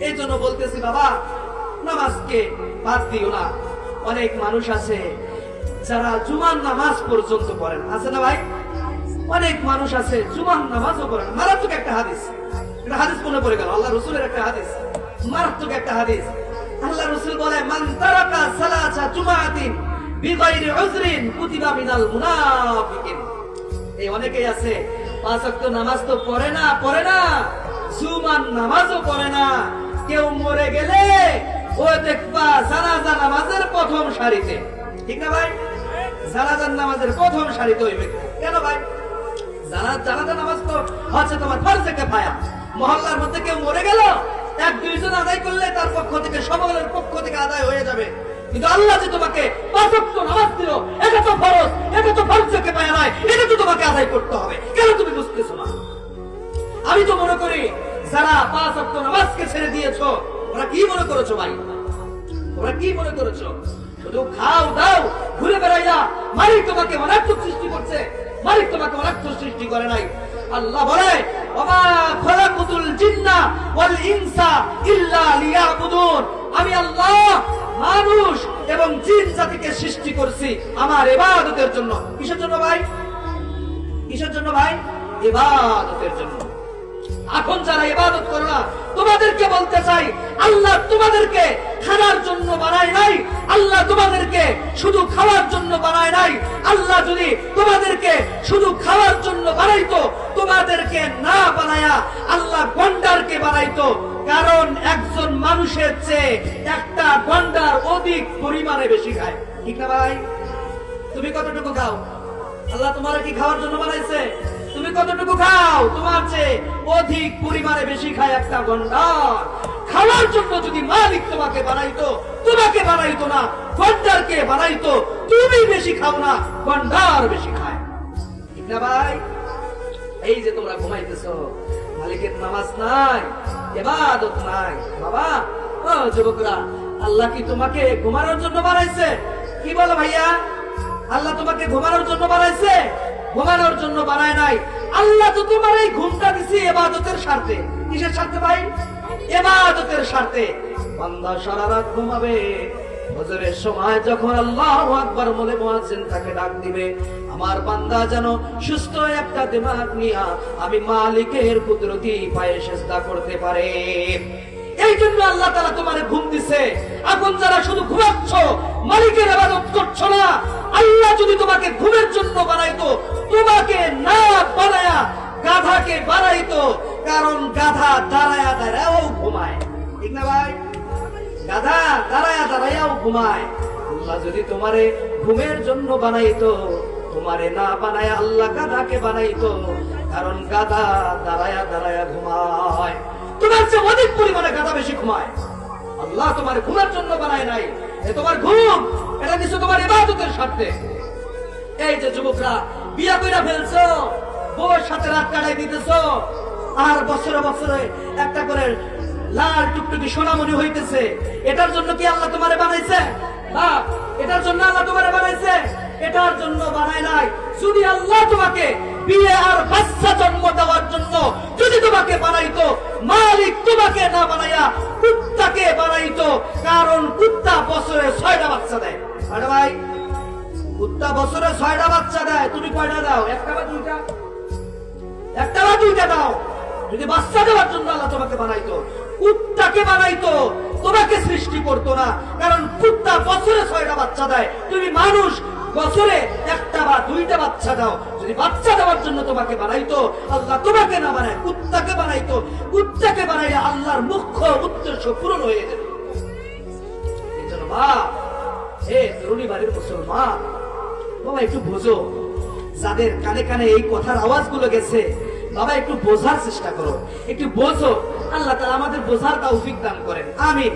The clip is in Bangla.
এই জন্য বলতেছি, বাবা, নামাজকে বাদ দিও না। অনেক মানুষ আছে যারা জুমার নামাজ পর্যন্ত পড়েন আছে না ভাই? অনেক মানুষ আছে জুমার নামাজও পড়েন মারাত্মক একটা হাদিস। এটা হাদিস মনে পড়ে গেল। আল্লাহ রসুলের একটা হাদিস। মারাত্মক একটা হাদিস। আল্লাহ রসুল বলে, মান তারাকা সালাতা জুমাআতিন বিগাইরি উযরিন কুতিবা মিনাল মুনাফিকিন। এই অনেকেই আছে, পাঁচ ওয়াক্ত নামাজ তো পড়ে না পড়ে না। জুমার নামাজও পড়ে না। কেউ মরে গেলে ও দেখবা জানাজা নামাজের প্রথম সারিতে। ঠিক না ভাই? জানাজার নামাজের প্রথম সারিতে ওই ব্যক্তি কেন ভাই? নামাজ তো হচ্ছে তোমার মহল্লার মধ্যে কেউ মরে গেল, এক দুইজন আদায় করলে তার পক্ষ থেকে সকলের পক্ষ থেকে আদায় হয়ে যাবে। কিন্তু আল্লাহ যে তোমাকে পাঁচ নামাজ দিল দিয়েছ? ওরা কি মনে করেছ ভাই? ওরা কি মনে করেছ? শুধু খাও, দাও, ঘুরে বেড়াইয়া মালিক তোমাকে অনার্থক সৃষ্টি করছে। মালিক তোমাকে অনার্থক সৃষ্টি করে নাই। আল্লাহ বলে জিন্না ওয়াল ইনসা ইল্লা লিয়াবুদুন। আমি আল্লাহ, মানুষ এবং জিন জাতিকে সৃষ্টি করছি আমার ইবাদতের জন্য। কিসের জন্য ভাই? কিসের জন্য ভাই? ইবাদতের জন্য। এখন যারা ইবাদত করো না, তোমাদেরকে বলতে চাই, আল্লাহ তোমাদেরকে খানার জন্য বানায় নাই, আল্লাহ তোমাদেরকে শুধু খাওয়ার জন্য বানায় নাই, আল্লাহ যদি তোমাদেরকে শুধু খাওয়ার জন্য বানাইতো, তোমাদেরকে না বানায়া আল্লাহ গন্ডারকে বানাইতো। কারণ একজন মানুষের চেয়ে একটা গন্ডার অধিক পরিমাণে বেশি খায়। ঠিক না ভাই? তুমি কতটুকু খাও? আল্লাহ তোমার কি খাওয়ার জন্য বানাইছে? তুমি কতটুকু খাও? তোমার চেয়ে অধিক পরিমাণে বেশি খায় একটা গন্ডার। খাওয়ার জন্য যদি মালিক তোমাকে বানাইতো তোমাকে বানাইতো না, গন্ডারকে বানাইতো, তুমি বেশি খাও না, গন্ডার বেশি খায়। ঠিক না ভাই, এই যে তোমরা ঘুমাইতেছো, মালিকের নামাজ নাই এবাদত নাই, বাবা, ও যুবকরা, আল্লাহ কি তোমাকে ঘুমানোর জন্য বানাইছে? কি বলো ভাইয়া? আল্লাহ তোমাকে ঘুমানোর জন্য বানাইছে? ঘুমানোর জন্য বানায় নাই। আল্লাহ তো তোমার এই ঘুমটা দিছি এবাদতের স্বার্থে। কিসের স্বার্থে ভাই? এবাদতের স্বার্থে। বান্দা সারা রাত ঘুমাবে। হজরের সময় যখন আল্লাহ আকবার বলে মুয়াজ্জিন তাকে ডাক দিবে, আমার বান্দা যেন সুস্থ একটা দিমাগ নিয়া আমি মালিকের কুদরতি পায়ে চেষ্টা করতে পারে। এই জন্য আল্লাহ তাআলা তোমারে ঘুম দিছে। এখন যারা শুধু ঘুমাচ্ছ, মালিকের ইবাদত করছ না, আল্লাহ যদি তোমাকে ঘুমের জন্য বানাইতো তোমাকে না বানায়া গাধাকে বানাইতো, কারণ গাধা দাঁড়ায়া দাঁড়ায়ও ঘুমায়। ঠিক না ভাই? গাধা দাঁড়ায়া দাঁড়ায়াও ঘুমায়। আল্লাহ যদি তোমারে ঘুমের জন্য বানাইতো, তোমারে না বানায় আল্লাহ গাধাকে বানাইতো, কারণ গাধা দাঁড়ায়া দাঁড়ায়া ঘুমায়। তোমার চেয়ে অধিক পরিমাণে গাধা বেশি ঘুমায়। আল্লাহ তোমার ঘুমের জন্য বানায় নাই। তোমার ঘুম, এটা নিশ্চয় তোমার ইবাদতের স্বার্থে। এই যে যুবকরা বিয়া কইরা ফেলছো? বউর সাথে রাত কাটাই দিতেছো? আর বছরে বছরে একটা করে লাল টুকটুকি সোনামণি হইতেছে। এটার জন্য কি আল্লাহ তোমারে বানাইছে? না এটার জন্য আল্লাহ তোমারে বানাইছে? এটার জন্য বানায় নাই। যদি আল্লাহ তোমাকে বিয়ে আর বাচ্চা জন্ম দেওয়ার জন্য যদি তোমাকে বানাইতো, মালিক তোমাকে না বানাইয়া কুত্তাকে বানাইতো, কারণ কুত্তা বছরে ছয়টা বাচ্চা দেয়। আরে ভাই কুত্তা বছরে ছয়টা বাচ্চা দেয়, তুমি কয়টা দাও? একটা বা দুইটা? একটা বা দুইটা দাও। যদি বাচ্চা দেওয়ার জন্য আল্লাহ তোমাকে বানাইতো, কুত্তাকে বানাইতো, তোমাকে সৃষ্টি করতো না। কারণ কুত্তা বছরে ছয়টা বাচ্চা দেয়। তুমি মানুষ, বছরে একটা বা দুইটা বাচ্চা দাও। যদি বাচ্চা দেওয়ার জন্য তোমাকে বানাইতো, আল্লাহ তোমাকে না বানায়, কুত্তাকে বানাইতো। কুত্তাকে বানাইলে আল্লাহর মুখ্য উদ্দেশ্য পূরণ হয়ে যেত হে তরুণী বাড়ির মুসলমান বাবা, একটু বোঝো। যাদের কানে কানে এই কথার আওয়াজগুলো গেছে, বাবা, একটু বোঝার চেষ্টা করো। একটু বোঝো, আল্লাহ তালা আমাদের বোঝার তৌফিক দান করেন। আমিন।